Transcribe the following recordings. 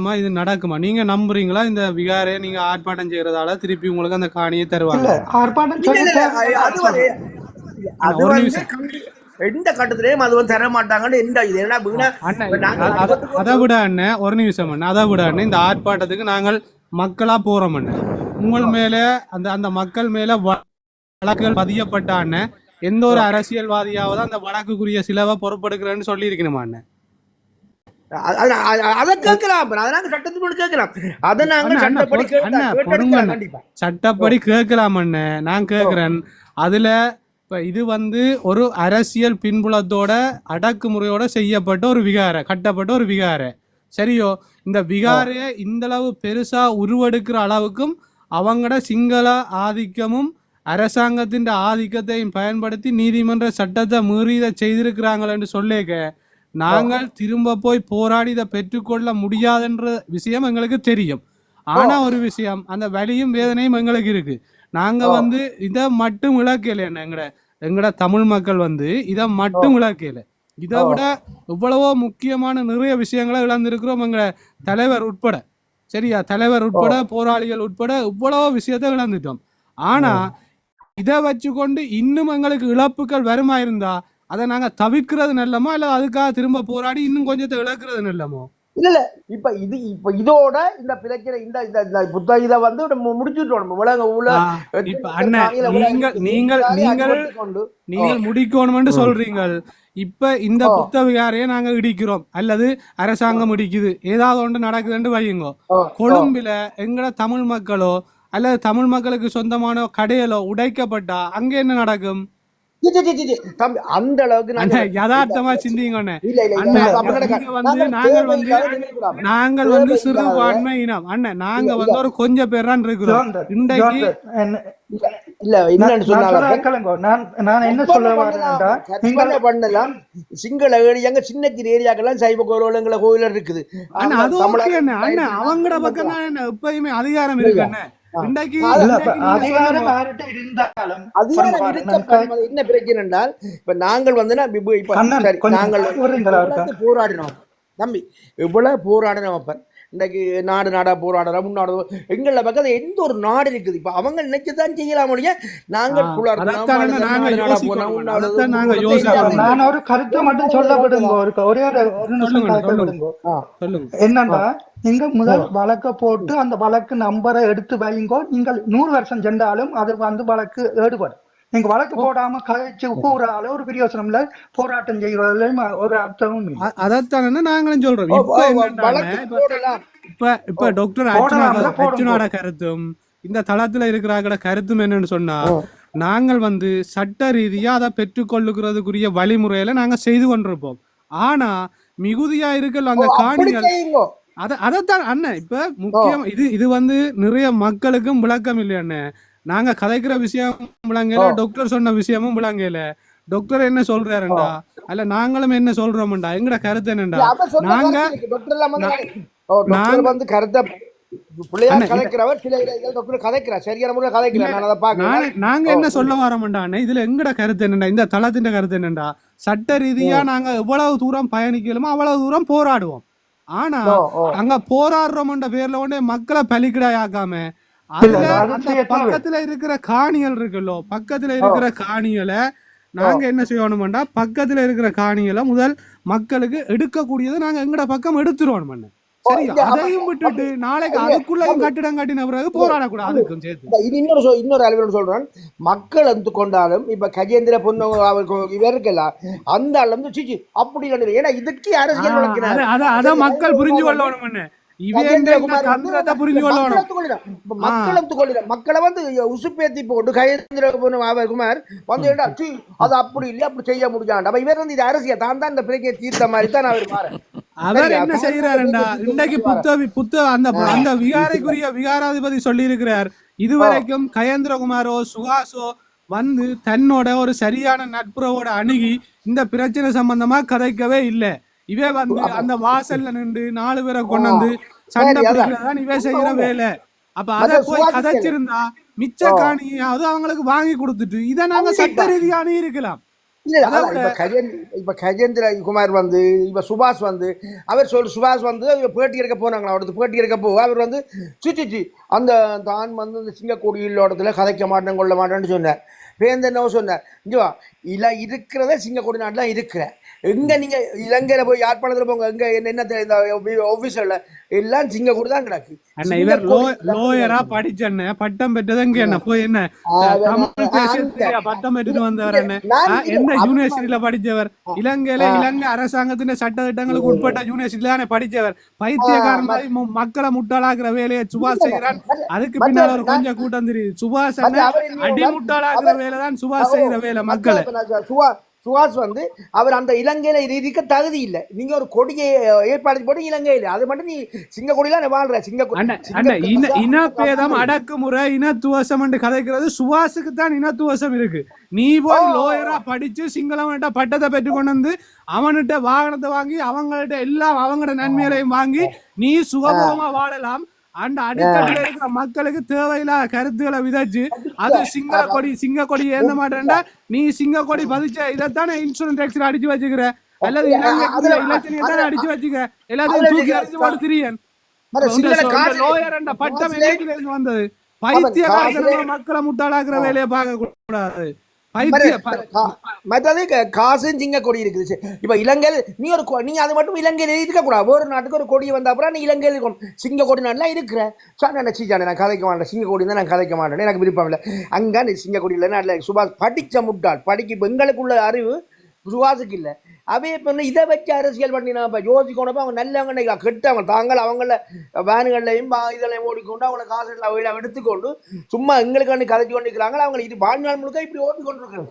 அம்மா, இது நடக்குமா? நீங்க நம்புறீங்களா இந்த விகாரே நீங்க ஆர்ப்பாட்டம் செய்யறதால திருப்பி உங்களுக்கு அந்த காணியை தருவாங்க? ஆர்ப்பாட்டம் எந்த கட்டத்திலையும் அது வந்து தர மாட்டாங்கன்னு எந்த இது அத- விட அண்ணன் ஒரு நிமிஷம் அண்ணன் அதை விட அண்ணன் இந்த ஆர்ப்பாட்டத்துக்கு நாங்கள் மக்களா போறோம் அண்ணன் உங்கள் மேல அந்த அந்த மக்கள் மேல வ- வழக்குகள் பதியப்பட்ட அண்ணன் எந்த ஒரு அரசியல்வாதியாவது அந்த வழக்குக்குரிய சிலவை பொறுப்பெடுக்கிறேன்னு சொல்லி இருக்கணுமா அண்ணன் அதை கேட்கலாம் கேட்கலாம். அதை நாங்க சட்டப்படி சட்டப்படி கேட்கலாம் அண்ணன் நான் கேட்கிறேன். அதுல இப்ப இது வந்து ஒரு அரசியல் பின்புலத்தோட அடக்குமுறையோட செய்யப்பட்ட ஒரு விகார கட்டப்பட்ட ஒரு விகார. சரியோ? இந்த விகாரைய இந்த அளவு பெருசா உருவெடுக்கிற அளவுக்கும் அவங்களோட சிங்கள ஆதிக்கமும் அரசாங்கத்தின் ஆதிக்கத்தையும் பயன்படுத்தி நீதிமன்ற சட்டத்தை மீறி இதை செய்திருக்கிறாங்களேன்னு சொல்லேக்க. நாங்கள் திரும்ப போய் போராடி இதை பெற்றுக்கொள்ள முடியாதுன்ற விஷயம் எங்களுக்கு தெரியும். ஆனா ஒரு விஷயம் அந்த வலியும் வேதனையும் எங்களுக்கு இருக்கு. நாங்க. வந்து இதை மட்டும் இழக்கல என்ன எங்கட எங்கட தமிழ் மக்கள் வந்து இதை மட்டும் இழக்கல இதை. விட எவ்வளவோ முக்கியமான நிறைய விஷயங்களை இழந்திருக்கிறோம் எங்க தலைவர் உட்பட. சரியா? தலைவர் உட்பட போராளிகள் உட்பட இவ்வளவோ விஷயத்தை இழந்துட்டோம். ஆனா இதை வச்சுக்கொண்டு இன்னும் எங்களுக்கு இழப்புகள் வருமா இருந்தா அதை நாங்க தவிர்க்கிறது நல்லமோ இல்ல அதுக்காக திரும்ப போராடி இன்னும் கொஞ்சத்தை இழக்கிறது நல்லமோ? இல்ல இல்ல. இப்ப இது இப்ப இதோட இந்த பிரச்சனை இந்த இந்த இந்த புத்த இதை வந்து நம்ம முடிச்சுட்டோம். நம்ம உலக உள்ள இப்ப நீங்கள் நீங்கள் நீங்கள் நீங்கள் முடிக்கணும்னு சொல்றீங்க இப்ப இந்த. புத்த விகாரையை நாங்க இடிக்கிறோம். அல்லது அரசாங்கம் இடிக்குது. ஏதாவது ஒன்று நடக்குதுன்னு வையுங்க. கொழும்புல எங்கட தமிழ் மக்களோ அல்லது தமிழ் மக்களுக்கு சொந்தமான கடைகளோ உடைக்கப்பட்டா அங்க என்ன நடக்கும். தம்பி அந்த அளவுக்கு யதார்த்தமா சிந்திங்க அண்ணே. இல்ல. இல்ல இல்ல அண்ணே, அப்படி நடக்காது. இங்க வந்து நாங்க நாங்கள் வந்து. நாங்கள் வந்து சிறுபான்மை இனம். அண்ணன் நாங்க வந்து ஒரு கொஞ்சம் பேர் தான் இருக்கிறோம் இன்றைக்கு இல்ல என்னன்னு நான். நான் என்ன சொல்ல கற்பனை பண்ணலாம். சிங்கள ஏரியாங்க சின்ன சின்ன ஏரியாக்கெல்லாம் சைவ கோயிலுங்கள கோயில் இருக்குது. அண்ணா ஆனா, அது அவங்கட பக்கம் தான் என்ன எப்பயுமே அதிகாரம் இருக்கு என்ன பிரச்சனை என்றால் இப்ப நாங்கள் வந்து நாங்கள் போராடினோம். தம்பி இவ்வளவு போராடினோம் அப்ப இன்னைக்கு நாடு நாடா போராடுறோம் முன்னாடு எங்கள பக்கத்துல எந்த ஒரு நாடு இருக்குது? இப்ப அவங்க நினைச்சுதான் செய்யலாம் ஒழிய நாங்கள். நான் ஒரு கருத்தை மட்டும் சொல்லப்படுங்க ஒரு ஒரே ஒரு நிமிஷம் என்னன்னா நீங்க முதல் வழக்க போட்டு அந்த வழக்கு நம்பரை எடுத்து வைங்கோ. நீங்கள் நூறு வருஷம் சென்றாலும் அது வந்து வழக்கு ஏடுபடும் நீங்க வழக்கு போடாம கழிச்சு கூறால ஒரு பிரயோசனம் இல்ல போராட்டம் செய்வதிலும் ஒரு அர்த்தமும் இல்லை. அ- அதைத்தானே நாங்களும் சொல்றோம். இப்ப இப்ப இப்ப டாக்டர். அர்ச்சுனாட கருத்தும் இந்த தளத்துல இருக்கிறாங்கள கருத்தும் என்னன்னு சொன்னா நாங்கள் வந்து சட்ட ரீதியா அதை பெற்றுக்கொள்ளுகிறதுக்குரிய வழிமுறையில நாங்க செய்து கொண்டிருப்போம். ஆனா மிகுதியா இருக்கல அந்த காணிகள் அத அதைத்தான் அண்ணன் இப்ப முக்கியம் இது இது வந்து நிறைய மக்களுக்கும் விளக்கம் இல்லை அண்ணன் நாங்க கதைக்கிற விஷயம் விளங்கல. டாக்டர் சொன்ன விஷயமும் விளங்கல. டாக்டர் என்ன சொல்றாருண்டா? அல்ல நாங்களும் என்ன சொல்றோம்டா எங்கட கருத்து என்னண்டா? நாங்க- நாங்க- வந்து கருத்தை நாங்க என்ன சொல்ல வரோம்டா அண்ணே? இதுல எங்கட கருத்து என்னண்டா? இந்த தளத்தின் கருத்து என்னண்டா? சட்ட ரீதியா நாங்க எவ்வளவு தூரம் பயணிக்கலுமோ அவ்வளவு தூரம் போராடுவோம். ஆனா. அங்க போராடுறோம்ன்ற பேர்ல உடனே மக்களை பலிக்கிடாயாக்காம இல்ல, பக்கத்துல இருக்கிற காணிகள் இருக்குல்லோ பக்கத்துல இருக்கிற காணிகளை நாங்க என்ன செய்யணும்டா பக்கத்துல இருக்கிற காணிகளை முதல் மக்களுக்கு எடுக்கக்கூடியதை நாங்க எங்கட பக்கம் எடுத்துருவோம் சரி அதையும் விட்டுட்டு நாளைக்கு அதுக்குள்ளேயும் கட்டிடம் கட்டின பிறகு போராடக்கூடாது அதுக்கும் சேர்த்து. இந்த இது இன்னொரு இன்னொரு அளவில் சொல்றேன். மக்கள் வந்து கொண்டாலும் இப்ப கஜேந்திர அவருக்கு இவர் இருக்கல அந்த ஆள் வந்து சிச்சி அப்படி. ஏன்னா இதுக்கு அரசியல் அத மக்கள் புரிஞ்சு கொள்ளணும் மக்களை வந்து உசுப்பேத்தி போட்டு அவர் குமார் வந்து அது அப்படி இல்லை அப்படி செய்ய முடியாது அப்ப இவர் வந்து இது அரசியல். தான் தான் இந்த பிரச்சனையை தீர்த்த மாதிரி தான் அவர் பாரு அவர்? என்ன செய்யறாருண்டா இன்றைக்கு புத்த புத்த அந்த அந்த விகாரைக்குரிய விகாராதிபதி சொல்லி இருக்கிறார் இதுவரைக்கும் கயேந்திரகுமாரோ சுகாசோ வந்து தன்னோட ஒரு சரியான நட்புறவோட அணுகி இந்த பிரச்சனை சம்பந்தமா கதைக்கவே இல்ல. இவே வந்து அந்த வாசல்ல நின்று நாலு பேரை கொண்டு வந்து சண்டை. பிடிக்கிறதான் இவே செய்யற வேலை. அப்ப அதை போய். கதைச்சிருந்தா மிச்ச காணியாவது அவங்களுக்கு வாங்கி கொடுத்துட்டு இதை நாங்க சட்ட ரீதியா அதான் இப்ப கஜேந்திர குமார் வந்து இப்ப சுபாஷ் வந்து அவர் சொல் சுபாஷ் வந்து பேட்டி எடுக்க போனாங்களா? அவருக்கு பேட்டி எடுக்க போ. அவர் வந்து சிச்சி அந்த தான் வந்து இந்த சிங்கக்கோடியில் இடத்துல கதைக்க மாட்டேன் கொள்ள மாட்டேன்னு சொன்னார். வேந்த என்ன சொன்னார். இங்க இல்ல இருக்கிறத சிங்கக்கோடி நாட்டுல இருக்கிற எங்க நீங்க இலங்கையில போய் யாழ்ப்பாணத்துல போங்க எங்க என்ன என்ன இந்த ஆபீஸ்ல எல்லாம் சிங்கக்கோடி தான் கிடக்கு. அண்ணா இவர் லோயரா படிச்சண்ண பட்டம் பெற்றது எங்க என்ன போய் என்ன பட்டம் பெற்றுட்டு வந்தவர் என்ன எந்த அப்ப- யூனிவர்சிட்டியில படிச்சவர்? இலங்கையில. இலங்கை அரசாங்கத்தின் சட்ட திட்டங்களுக்கு உட்பட்ட யூனிவர்சிட்டியில தானே படிச்சவர்? பைத்தியக்காரன் மாதிரி மக்களை முட்டாளாக்குற வேலையை சுபாஷ் செய்கிறான். அதுக்கு பின்னால் ஒரு கொஞ்சம் கூட்டம் தெரியுது. சுபாஷ் அடி முட்டாளாக்குற வேலை தான் சுபாஷ் செய்யற வேலை மக்களை. சுஹாஸ் வந்து அவர் அந்த இலங்கையில இரு- இருக்க தகுதி இல்லை. நீங்க ஒரு கொடியை ஏற்பாடு போட்டு இலங்கையில அது மட்டும் நீ சிங்க கொடியில வாழ்ற. சிங்க இனப்பேதம் அடக்குமுறை இனத்துவசம் என்று கதைக்கிறது சுவாசுக்கு தான் இனத்துவசம் இருக்கு. நீ போய். லோயரா படிச்சு சிங்களவன்கிட்ட பட்டத்தை பெற்று கொண்டு வந்து அவன்கிட்ட வாகனத்தை வாங்கி அவங்கள்ட்ட எல்லாம் அவங்களோட நன்மைகளையும் வாங்கி நீ சுகபோகமா வாழலாம். அந்த அடித்தட்டில் இருக்கிற மக்களுக்கு தேவையில்லாத கருத்துக்களை விதைச்சு அது சிங்கள கொடி சிங்க கொடி ஏந்த மாட்டேன்டா? நீ சிங்க கொடி பதிச்ச இதைத்தானே இன்சூரன்ஸ் டேக்ஸ்ல அடிச்சு வச்சுக்கிற? அல்லது இலங்கைக்குள்ள அதுல- இலச்சனையை தானே அடிச்சு வச்சுக்க? எல்லாத்தையும் தூக்கி அடிச்சு போட்டு திரியன் பட்டம் வந்தது? காசுல- மக்களை முட்டாளாக்குற வேலையை பார்க்க கூடாது பைத்திய மற்றது காசும் சிங்க கொடி இருக்குது. இப்ப இலங்கையில் நீ ஒரு கொ- நீ அது மட்டும் இலங்கையில் இருக்க கூடாது. ஒரு நாட்டுக்கு ஒரு கொடி வந்த அப்புறம் நீ இலங்கையில் இருக்கணும் சிங்க கொடி இருக்கிற. சார் நான் கதைக்க மாட்டேன். சிங்க கொடி தான் நான் கதைக்க மாட்டேன். எனக்கு விருப்பம் இல்லை. அங்க நீ சிங்க கொடி இல்லை நாட்டில் சுபாஷ் படிச்ச முட்டாள். படிக்க எங்களுக்குள்ள அறிவு சுபாஷுக்கு இல்லை. அவே இப்போ இதை வச்சு அரசியல் பண்ணினா இப்போ யோசிக்கணும் அவங்க நல்லவங்க நினைக்கலாம் கெட்டவங்க. தாங்கள் அவங்கள வேனுகள்லையும் இதெல்லாம் ஓடிக்கொண்டு அவங்கள காசு எல்லாம் எடுத்துக்கொண்டு சும்மா எங்களுக்கு வந்து கதைச்சு கொண்டு இருக்கிறாங்க அவங்க இது வாழ்நாள் முழுக்க இப்படி ஓடிக்கொண்டு இருக்காங்க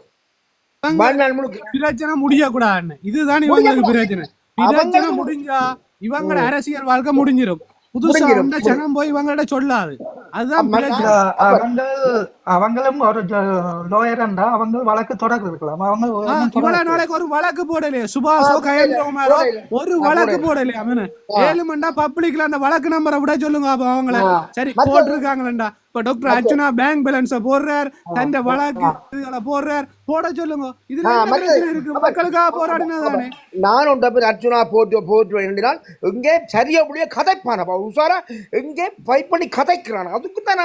வாழ்நாள் முழுக்க. பிரச்சனை முடியக்கூடாது இதுதான் இவங்களுக்கு பிரச்சனை. பிரச்சனை முடிஞ்சா இவங்களோட அரசியல் வாழ்க்கை முடிஞ்சிரும். புதுசா முடிஞ்சிரும். வந்த ஜனம் போய் இவங்கள்ட்ட சொல்லாது அதுதான் அவங்களும் ஒரு லோயரண்டா அவங்க வழக்கு அவங்க இவ்வளவு. நாளைக்கு ஒரு வழக்கு போடலையே சுபாஷோ கயந்திரகுமாரோ. ஒரு வழக்கு போடல. போடலையே அவனு ஏழு மண்டா பப்ளிக்ல அந்த வழக்கு நம்பரை விட சொல்லுங்க அப்ப அவங்கள. சரி போட்டிருக்காங்களா இப்ப டாக்டர் அர்ச்சுனா பேங்க் பேலன்ஸ போடுறார் தந்த வழக்கு இதுகளை போடுறார். போட சொல்லுங்க. இதுல இருக்கு? மக்களுக்காக போராடினதானே நான் ஒன்ற பேர் அர்ச்சுனா போட்டு போட்டு என்றால் எங்கே சரியாபடியே கதைப்பானப்பா உஷாரா எங்கே ஃபைட் பண்ணி கதைக்கிறான். அதுக்கு தான்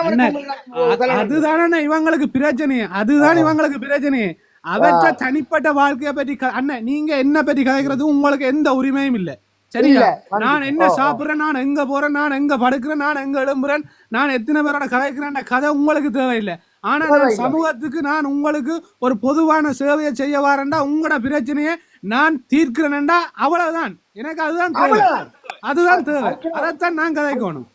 அதுதானே இவங்களுக்கு பிரச்சனை. அதுதான் இவங்களுக்கு பிரச்சனை. அவற்ற தனிப்பட்ட வாழ்க்கைய பற்றி அண்ணன் நீங்க என்ன பற்றி கதைக்கிறது? உங்களுக்கு எந்த உரிமையும் இல்ல. சரியா நான் என்ன. சாப்பிடுறேன் நான் எங்க போறேன் நான் எங்க படுக்கிறேன் நான் எங்க எழும்புறேன் நான் எத்தனை பேரோட கதைக்கிறேன் கதை உங்களுக்கு தேவையில்லை. ஆனா நான். சமூகத்துக்கு நான் உங்களுக்கு ஒரு பொதுவான சேவையை செய்ய வரேன்டா உங்களோட பிரச்சனையை நான் தீர்க்கிறேன்டா அவ்வளவுதான். எனக்கு அதுதான் தேவை. அதுதான் தேவை. அதைத்தான் நான் கதைக்கணும்.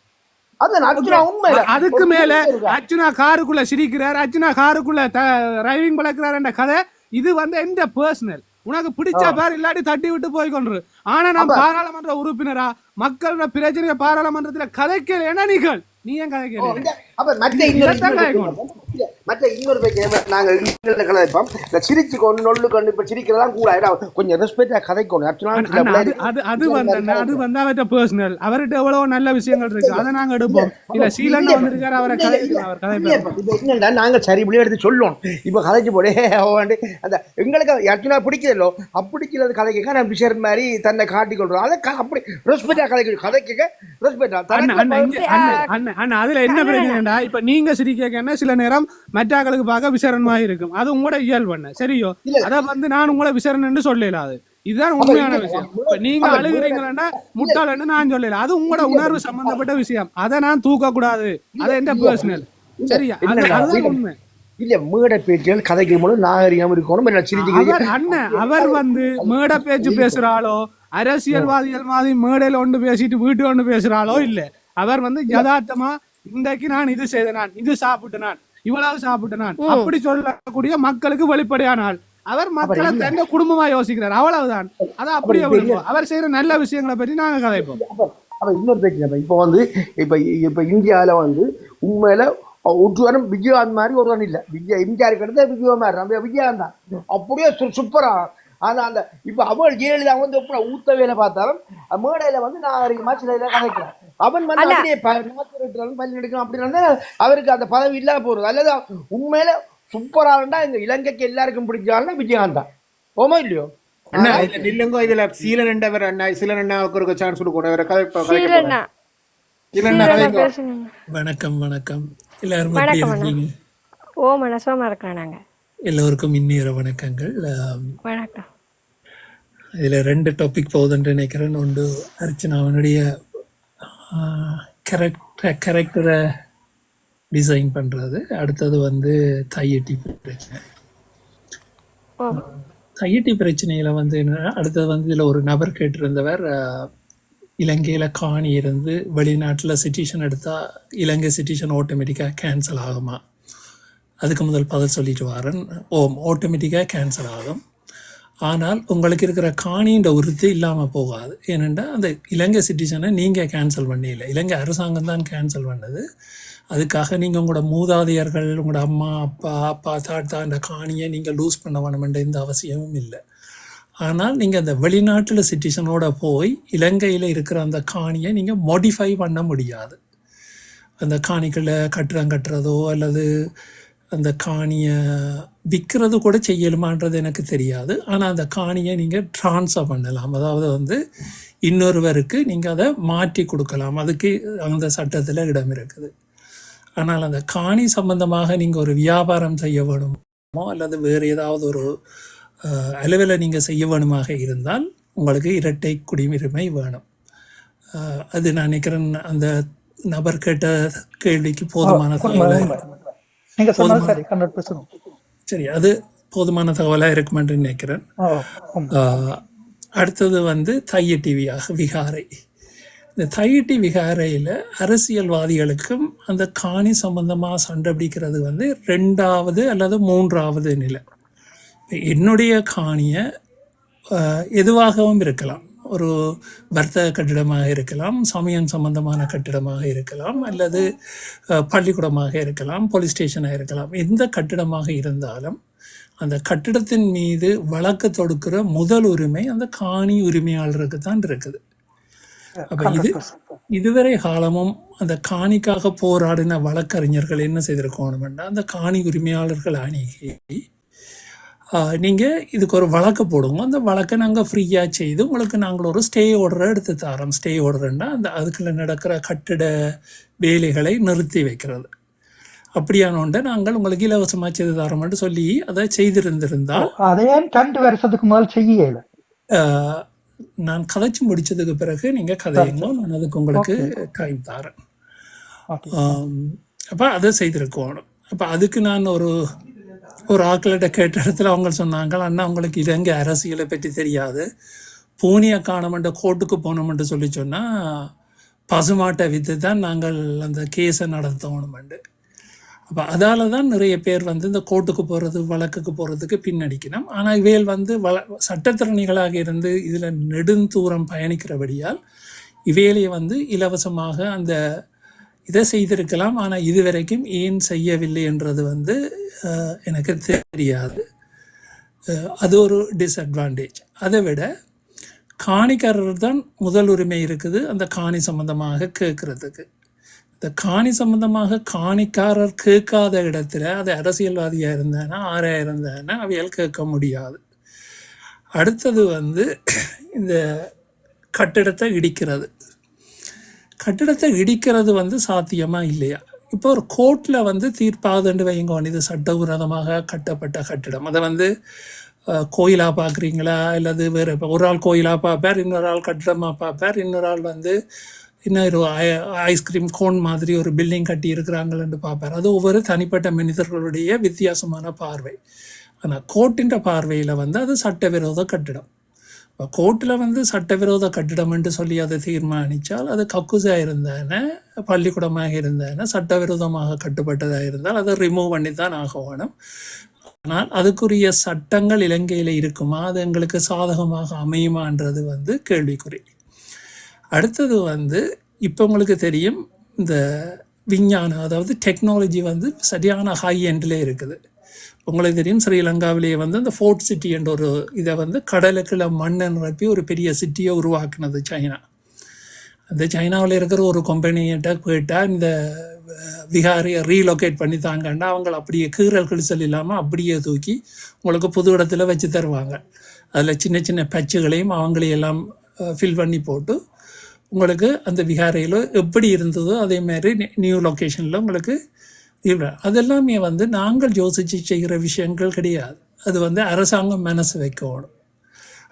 அதுக்கு மேல அர்ச்சுனா காருக்குள்ள சிரிக்கிறார் அர்ச்சுனா காருக்குள்ள டிரைவிங் பழக்கிறார் என்ற கதை இது வந்து எந்த பர்சனல் உனக்கு பிடிச்ச பேர் இல்லாட்டி தட்டி விட்டு போய் கொண்டு ஆனா நான் பாராளுமன்ற உறுப்பினரா? மக்களோட பிரச்சனைய பாராளுமன்றத்துல கதைக்கலைன்னா நீங்கள் நீ ஏன் கதைக்கல மற்ற இன்னொரு பேச்சு நாங்க இங்கிலீஷ்ல கலாய்ப்போம் இந்த சிரிச்சு கொண்டு நொல்லு கொண்டு இப்ப சிரிக்கிறதெல்லாம் கூட ஏடா, கொஞ்சம் ரெஸ்பெக்டா கதைக்கணும். அண்ணா, அது அது வந்து அது வந்து அவர்கிட்ட பர்சனல் அவர்கிட்ட எவ்வளவு நல்ல விஷயங்கள் இருக்கு. அதை நாங்க எடுப்போம். இல்ல சீலண்ணா வந்திருக்காரு அவரை கதைக்கலாம் அவர் கதைப்பார் இப்ப என்னடா நாங்க சரி இப்படியே எடுத்து சொல்லுவோம். இப்ப கதைக்கு போடே. அந்த எங்களுக்கு அர்ச்சுனா பிடிக்கலோ அப்படிக்கிறது கதைக்க நான் பிஷர் மாதிரி தன்னை காட்டிக் கொள்றோம். அதை அப்படி ரெஸ்பெக்டா கதைக்க கதைக்க ரெஸ்பெக்டா அண்ணா, அதுல என்ன பிரச்சனைடா இப்ப நீங்க சிரிக்கன்னா சில நேரம் மற்றாக்களுக்கு பார்க்க விசரணமா இருக்கும். அது உங்களோட இயல்பு என்ன? சரியோ. அத வந்து நான் உங்களை விசரணுன்னு சொல்லல அது. இதுதான் உண்மையான. விஷயம். இப்ப நீங்க அழுகுறீங்களா முட்டாளன்னு நான் சொல்லல. அது உங்களோட உணர்வு சம்பந்தப்பட்ட விஷயம். அதை நான் தூக்க கூடாது அது எந்த பர்சனல் சரியா? அதுதான். உண்மை. இல்ல. மேடை பேச்சுகள் கதைக்கும் போது நாகரிகம் இருக்கணும். அண்ணன் அவர் வந்து மேடை பேச்சு பேசுறாளோ அரசியல்வாதிகள் மாதிரி மேடையில ஒன்று பேசிட்டு வீட்டு ஒன்று பேசுறாளோ இல்ல. அவர் வந்து யதார்த்தமா இன்றைக்கு நான் இது செய்த நான் இது சாப்பிட்டு நான் இவ்வளவு சாப்பிட்டு நான். அப்படி சொல்லக்கூடிய மக்களுக்கு வெளிப்படையான ஆள் அவர் மக்களை தந்த குடும்பமா யோசிக்கிறார். அவ்வளவுதான். அதை அப்படியே விடுவோம் அவர் செய்யற நல்ல விஷயங்களை பற்றி நாங்க கதைப்போம். அப்ப இன்னொரு பேச்சு இப்ப வந்து இப்ப இப்ப இந்தியால வந்து உண்மையில ஒற்றுவரும் விஜயகாந்த் மாதிரி ஒருவன் இல்ல. விஜய் எம்ஜிஆருக்கு அடுத்து விஜய் மாதிரி நம்ம விஜயகாந்த் தான். அப்படியே சூப்பரா ஆனா அந்த இப்ப அவள் ஜெயலலிதா வந்து எப்படி ஊத்த வேலை பார்த்தாலும் மேடையில வந்து நாகரிகமா சில இதை கதைக்கிறான் அவன் வந்து. அப்படியே ப- நாக்கு வெட்டுறான், பல்லு எடுக்கணும் அப்படின்னு அவருக்கு அந்த பதவி இல்லாம போறது. அல்லது உண்மையில சூப்பரா இருந்தா இந்த இலங்கைக்கு எல்லாருக்கும் பிடிச்சாலும் விஜயகாந்த் தான். ஓமா இல்லையோ? அண்ணா இதுல நில்லுங்க இதுல சீலன் என்றவர் அண்ணா சீலன் அண்ணாவுக்கு ஒரு சான்ஸ் கொடுக்கணும். இவரை கதை வணக்கம் வணக்கம். எல்லாரும் எப்படி ஓ மனசோமா இருக்கிறோம் நாங்க. எல்லோருக்கும் இன்னிர வணக்கங்கள். வணக்கம். இதுல ரெண்டு டாபிக் போகுதுன்னு நினைக்கிறேன். ஒன்று அர்ச்சனாவனுடைய கேரக்டர் கேரக்டரை டிசைன் பண்றது. அடுத்தது வந்து தையட்டி பிரச்சனை. தையட்டி பிரச்சனையில வந்து என்னன்னா அடுத்தது வந்து இதுல ஒரு நபர் கேட்டிருந்தவர் இலங்கையில காணி இருந்து வெளிநாட்டுல சிட்டிஷன் எடுத்தா இலங்கை சிட்டிஷன் ஆட்டோமேட்டிக்காக கேன்சல் ஆகுமா? அதுக்கு முதல் பதில் சொல்லிட்டு வரேன். ஓம் ஆட்டோமேட்டிக்காக கேன்சல் ஆகும். ஆனால் உங்களுக்கு இருக்கிற காணின்ற உறுதி இல்லாமல் போகாது. ஏனென்றால் அந்த இலங்கை சிட்டிசனை நீங்கள் கேன்சல் பண்ணல. இலங்கை அரசாங்கம் தான் கேன்சல் பண்ணது. அதுக்காக நீங்கள் உங்களோட மூதாதையர்கள் உங்களோட அம்மா அப்பா அப்பா தாத்தா அந்த காணியை நீங்கள் லூஸ் பண்ண வேணுமென்ற எந்த அவசியமும் இல்லை. ஆனால் நீங்கள் அந்த வெளிநாட்டில் சிட்டிசனோட போய் இலங்கையில் இருக்கிற அந்த காணியை நீங்கள் மாடிஃபை பண்ண முடியாது. அந்த காணிக்களை கட்டுறம் கட்டுறதோ அல்லது அந்த காணியை விற்கிறது கூட செய்யலுமான்றது எனக்கு தெரியாது. ஆனால் அந்த காணியை நீங்கள் ட்ரான்ஸ்ஃபர் பண்ணலாம். அதாவது வந்து இன்னொருவருக்கு நீங்கள் அதை மாற்றி கொடுக்கலாம். அதுக்கு அந்த சட்டத்தில் இடம் இருக்குது. ஆனால் அந்த காணி சம்பந்தமாக நீங்கள் ஒரு வியாபாரம் செய்ய வேணுமோ அல்லது வேறு ஏதாவது ஒரு அஹ், அலுவலை நீங்கள் செய்ய வேணுமாக இருந்தால் உங்களுக்கு இரட்டை குடியுரிமை வேணும். அது நான் நினைக்கிறேன் அந்த நபர் கேட்ட கேள்விக்கு போதுமான தகவலை நீங்க சொன்னது சரி ஹண்ட்ரட் பெர்சன்ட் சரி அது போதுமான தகவலாக இருக்குமென்று நினைக்கிறேன். ஆஹ், அடுத்தது வந்து தையட்டி வியா விகாரை. இந்த தையட்டி விகாரையில் அரசியல்வாதிகளுக்கும் அந்த காணி சம்பந்தமாக சண்டை பிடிக்கிறது வந்து ரெண்டாவது அல்லது மூன்றாவது நிலை. என்னுடைய காணியை எதுவாகவும் இருக்கலாம். ஒரு வர்த்தக கட்டிடமாக இருக்கலாம் சமயம் சம்பந்தமான கட்டிடமாக இருக்கலாம் அல்லது பள்ளிக்கூடமாக இருக்கலாம் போலீஸ் ஸ்டேஷனாக இருக்கலாம். எந்த கட்டிடமாக இருந்தாலும் அந்த கட்டிடத்தின் மீது வழக்கு தொடுக்கிற முதல் உரிமை அந்த காணி உரிமையாளருக்கு தான் இருக்குது. அப்ப இது இதுவரை காலமும் அந்த காணிக்காக போராடின வழக்கறிஞர்கள் என்ன செய்திருக்கணும்னா அந்த காணி உரிமையாளர்கள் அணுகி ஆஹ், நீங்க இதுக்கு ஒரு வழக்கு போடுங்க. அந்த வழக்கை நாங்கள் ஃப்ரீயா செய்து உங்களுக்கு நாங்கள் ஒரு ஸ்டே ஆர்டரை எடுத்து தரோம். ஸ்டே ஆர்டர்னா அந்த அதுக்குள்ள நடக்கிற கட்டிட வேலைகளை நிறுத்தி வைக்கிறது. அப்படியான ஒன்றை நாங்கள் உங்களுக்கு இலவசமாக செய்து தரோம்னு சொல்லி அதை செய்திருந்திருந்தால் அதே ரெண்டு வருஷத்துக்கு முதல் செய்யல நான் கதைச்சு முடிச்சதுக்கு பிறகு நீங்க கதையுங்க. நான் அதுக்கு உங்களுக்கு டைம் தரேன். அப்ப அதை செய்திருக்கணும். அப்ப அதுக்கு நான் ஒரு ஒரு ஆட்கள்கிட்ட கேட்ட இடத்துல அவங்க சொன்னாங்க அண்ணா அவங்களுக்கு இலங்கை அரசியலை பற்றி தெரியாது? பூனியை காணமென்ற கோர்ட்டுக்கு போனோம்னு சொல்லி சொன்னால் பசுமாட்டை வித்து தான் நாங்கள் அந்த கேஸை நடத்தணுமெண்டு அப்போ அதால் தான் நிறைய பேர் வந்து இந்த கோர்ட்டுக்கு போகிறது வழக்குக்கு போகிறதுக்கு பின்னடிக்கணும். ஆனால் இவையில் வந்து வள சட்டத்திறனிகளாக இருந்து இதில் நெடுந்தூரம் பயணிக்கிறபடியால் இவையிலேயே வந்து இலவசமாக அந்த இதை செய்திருக்கலாம் ஆனால் இதுவரைக்கும் ஏன் செய்யவில்லை என்றது வந்து எனக்கு தெரியாது. அது ஒரு டிஸ்அட்வான்டேஜ் அதை விட காணிக்காரர் தான் முதல் உரிமை இருக்குது அந்த காணி சம்பந்தமாக கேட்குறதுக்கு. இந்த காணி சம்பந்தமாக காணிக்காரர் கேட்காத இடத்துல அது அரசியல்வாதியாக இருந்தானா ஆராக இருந்தானா அவையால் கேட்க முடியாது. அடுத்தது வந்து இந்த கட்டிடத்தை இடிக்கிறது. கட்டிடத்தை இடிக்கிறது வந்து சாத்தியமா இல்லையா? இப்போ ஒரு கோர்ட்டில் வந்து தீர்ப்பாதண்டு வைங்க இது சட்டவிரோதமாக கட்டப்பட்ட கட்டிடம். அதை வந்து கோயிலாக பார்க்குறீங்களா? அல்லது வேறு இப்போ ஒரு ஆள் கோயிலாக பார்ப்பார் இன்னொரு ஆள் கட்டிடமாக பார்ப்பார் இன்னொரு ஆள் வந்து இன்னொரு ஐஸ்கிரீம் கோன் மாதிரி ஒரு பில்டிங் கட்டி இருக்கிறாங்களேன்னு பார்ப்பார். அது ஒவ்வொரு தனிப்பட்ட மனிதர்களுடைய வித்தியாசமான பார்வை. ஆனால் கோர்ட்டின்ற பார்வையில் வந்து அது சட்டவிரோத கட்டிடம். இப்போ கோர்ட்டில் வந்து சட்டவிரோத கட்டிடம்ன்ட்டு சொல்லி அதை தீர்மானித்தால் அது கக்குசாக இருந்தானே பள்ளிக்கூடமாக இருந்தானே சட்டவிரோதமாக கட்டுப்பட்டதாக இருந்தால் அதை ரிமூவ் பண்ணி தான் ஆக வேணும் ஆனால் அதுக்குரிய சட்டங்கள் இலங்கையில் இருக்குமா? அது எங்களுக்கு சாதகமாக அமையுமான்றது வந்து கேள்விக்குறி. அடுத்தது வந்து இப்போ உங்களுக்கு தெரியும் இந்த விஞ்ஞானம் அதாவது டெக்னாலஜி வந்து சரியான ஹை எண்டில் இருக்குது. உங்களுக்கு தெரியும் ஸ்ரீலங்காவிலேயே வந்து இந்த ஃபோர்ட் சிட்டி என்ற ஒரு இதை வந்து கடலுக்குள்ள மண்ணை நிரப்பி ஒரு பெரிய சிட்டியை உருவாக்குனது சைனா. அந்த சைனாவில் இருக்கிற ஒரு கம்பெனிகிட்ட போயிட்டால் இந்த விகாரியை ரீலொகேட் பண்ணி தாங்கன்னா அவங்கள அப்படியே கீறல் கிழிசல் இல்லாமல் அப்படியே தூக்கி உங்களுக்கு புது இடத்துல வச்சு தருவாங்க. அதில் சின்ன சின்ன பச்சுகளையும் அவங்களையெல்லாம் ஃபில் பண்ணி போட்டு உங்களுக்கு அந்த விகாரையில் எப்படி இருந்ததோ அதே மாதிரி நியூ லொக்கேஷனில் உங்களுக்கு இவ்வளோ அதெல்லாமே வந்து நாங்கள் யோசித்து செய்கிற விஷயங்கள் கிடையாது. அது வந்து அரசாங்கம் மனசு வைக்கணும்.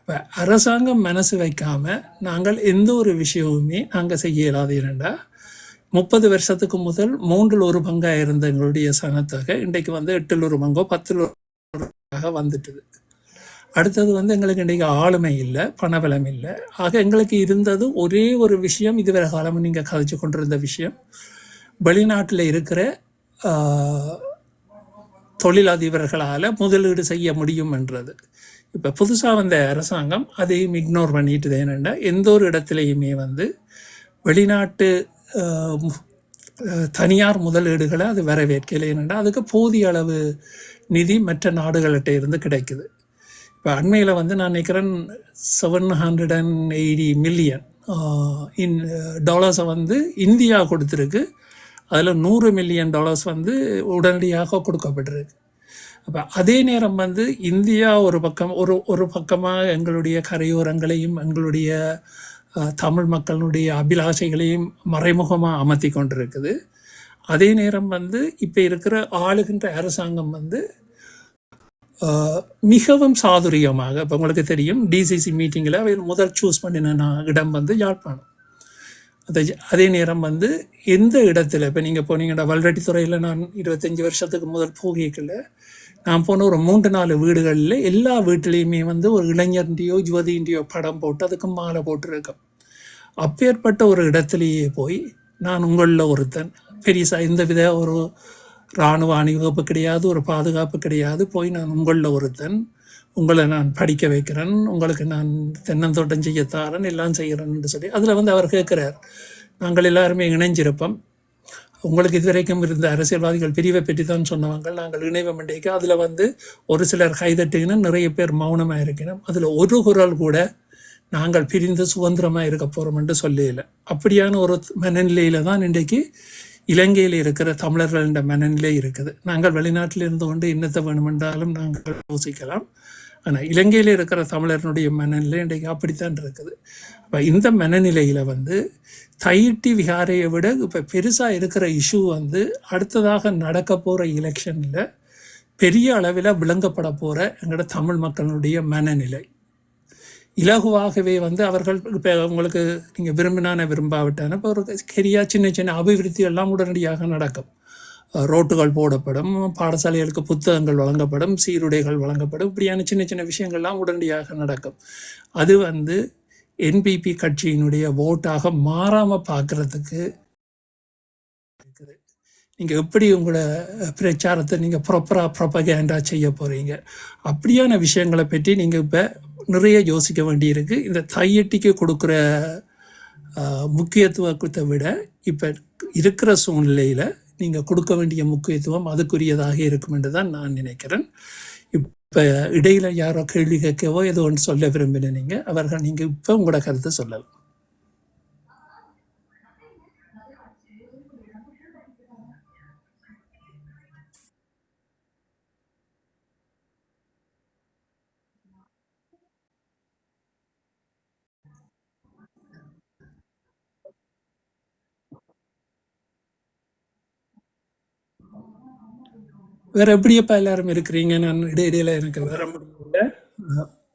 இப்போ அரசாங்கம் மனசு வைக்காமல் நாங்கள் எந்த ஒரு விஷயமுமே நாங்கள் செய்ய இயலாது. என்னென்னா முப்பது வருஷத்துக்கு முதல் மூன்றில் ஒரு பங்காக இருந்த எங்களுடைய சனத்தொகை இன்றைக்கு வந்து எட்டில் ஒரு பங்கோ பத்தில் ஒரு வந்துட்டுது. அடுத்தது வந்து எங்களுக்கு இன்றைக்கு ஆளுமை இல்லை பணபலம் இல்லை. ஆக எங்களுக்கு இருந்தது ஒரே ஒரு விஷயம் இதுவரை காலமும் நீங்கள் கதைச்சு கொண்டிருந்த விஷயம் வெளிநாட்டில் இருக்கிற தொழிலதிபர்களால் முதலீடு செய்ய முடியும் என்றது. இப்போ புதுசாக வந்த அரசாங்கம் அதையும் இக்னோர் பண்ணிட்டு என்னென்னா எந்த ஒரு இடத்துலையுமே வந்து வெளிநாட்டு தனியார் முதலீடுகளை அது வரவேற்கலை. என்னென்னா அதுக்கு போதிய அளவு நிதி மற்ற நாடுகள்கிட்ட இருந்து கிடைக்குது. இப்போ அண்மையில் வந்து நான் நினைக்கிறேன் seven hundred and eighty million in டாலர்ஸை வந்து இந்தியா கொடுத்துருக்கு. அதில் நூறு மில்லியன் டாலர்ஸ் வந்து உடனடியாக கொடுக்கப்பட்டிருக்கு. அப்போ அதே நேரம் வந்து இந்தியா ஒரு பக்கம் ஒரு ஒரு பக்கமாக எங்களுடைய கரையோரங்களையும் எங்களுடைய தமிழ் மக்களுடைய அபிலாஷைகளையும் மறைமுகமாக அமர்த்தி கொண்டிருக்குது. அதே நேரம் வந்து இப்போ இருக்கிற ஆளுகின்ற அரசாங்கம் வந்து மிகவும் சாதுரியமாக இப்போ உங்களுக்கு தெரியும் டிசிசி மீட்டிங்கில் அவர் முதல் சூஸ் பண்ணின நான் இடம் வந்து யாழ்ப்பாணம். அதை அதே நேரம் வந்து எந்த இடத்துல இப்போ நீங்கள் போனீங்கன்னா வல்ரெட்டித்துறையில் நான் இருபத்தஞ்சி வருஷத்துக்கு முதல் போகிக்கல நான் போன ஒரு மூன்று நாலு வீடுகளில் எல்லா வீட்டிலையுமே வந்து ஒரு இளைஞர்ண்டியோ யுவதிண்டியோ படம் போட்டு அதுக்கு மாலை போட்டிருக்கோம். அப்பேற்பட்ட ஒரு இடத்துலையே போய் நான் உங்களில் ஒருத்தன் பெரியசா எந்த வித ஒரு இராணுவ அணிவகுப்பு கிடையாது ஒரு பாதுகாப்பு கிடையாது போய் நான் உங்களில் ஒருத்தன் உங்களை நான் படிக்க வைக்கிறேன் உங்களுக்கு நான் தென்னந்தோட்டம் செய்ய தாரன் எல்லாம் செய்கிறேன்னு சொல்லி அதில் வந்து அவர் கேட்குறார். நாங்கள் எல்லாருமே இணைஞ்சிருப்போம். உங்களுக்கு இதுவரைக்கும் இருந்த அரசியல்வாதிகள் பிரிவை பற்றி தான் சொன்னவங்க நாங்கள் இணைவம் மண்டைக்கு அதில் வந்து ஒரு சிலர் கைதட்டிங்கன்னா நிறைய பேர் மௌனமாக இருக்கணும் அதில் ஒரு குரல் கூட நாங்கள் பிரிந்து சுதந்திரமாக இருக்க போகிறோம்ன்ட்டு என்று சொல்லல. அப்படியான ஒரு மனநிலையில் தான் இன்றைக்கு இலங்கையில் இருக்கிற தமிழர்களின் மனநிலை இருக்குது. நாங்கள் வெளிநாட்டில் இருந்து கொண்டு என்னத்தை வேணுமென்றாலும் நாங்கள் யோசிக்கலாம். ஆனால் இலங்கையில் இருக்கிற தமிழர்களுடைய மனநிலை இன்றைக்கு அப்படித்தான் இருக்குது. அப்போ இந்த மனநிலையில் வந்து தையிட்டி விகாரையை விட இப்போ பெருசாக இருக்கிற இஷ்யூ வந்து அடுத்ததாக நடக்க போகிற எலெக்ஷனில் பெரிய அளவில் விளங்கப்பட போகிற எங்களோட தமிழ் மக்களுடைய மனநிலை. இலகுவாகவே வந்து அவர்கள் இப்போ உங்களுக்கு நீங்கள் விரும்பினான விரும்பாவிட்டான இப்போ ஒரு கெரியா சின்ன சின்ன அபிவிருத்தி எல்லாம் உடனடியாக நடக்கும். ரோட்டுகள் போடப்படும் பாடசாலைகளுக்கு புத்தகங்கள் வழங்கப்படும் சீருடைகள் வழங்கப்படும் இப்படியான சின்ன சின்ன விஷயங்கள்லாம் உடனடியாக நடக்கும். அது வந்து என்பிபி கட்சியினுடைய ஓட்டாக மாறாமல் பார்க்கறதுக்கு இருக்குது. நீங்கள் எப்படி உங்களோட பிரச்சாரத்தை நீங்கள் ப்ராப்பராக ப்ரொபகேண்டா செய்ய போகிறீங்க அப்படியான விஷயங்களை பற்றி நீங்கள் இப்போ நிறைய யோசிக்க வேண்டியிருக்கு. இந்த தையட்டிக்கு கொடுக்குற முக்கியத்துவத்தை விட இப்போ இருக்கிற சூழ்நிலையில் நீங்கள் கொடுக்க வேண்டிய முக்கியத்துவம் அதுக்குரியதாக இருக்கும் என்று தான் நான் நினைக்கிறேன். இப்போ இடையில் யாரோ கேள்வி கேட்கவோ ஏதோ ஒன்று சொல்ல விரும்பினீங்க அவர்கள் நீங்கள் இப்போ உங்களோட கருத்தை சொல்லலாம். வேற எப்படியப்பா எல்லாரும் இருக்கிறீங்க? நான் இடையிடையில எனக்கு வர முடியல.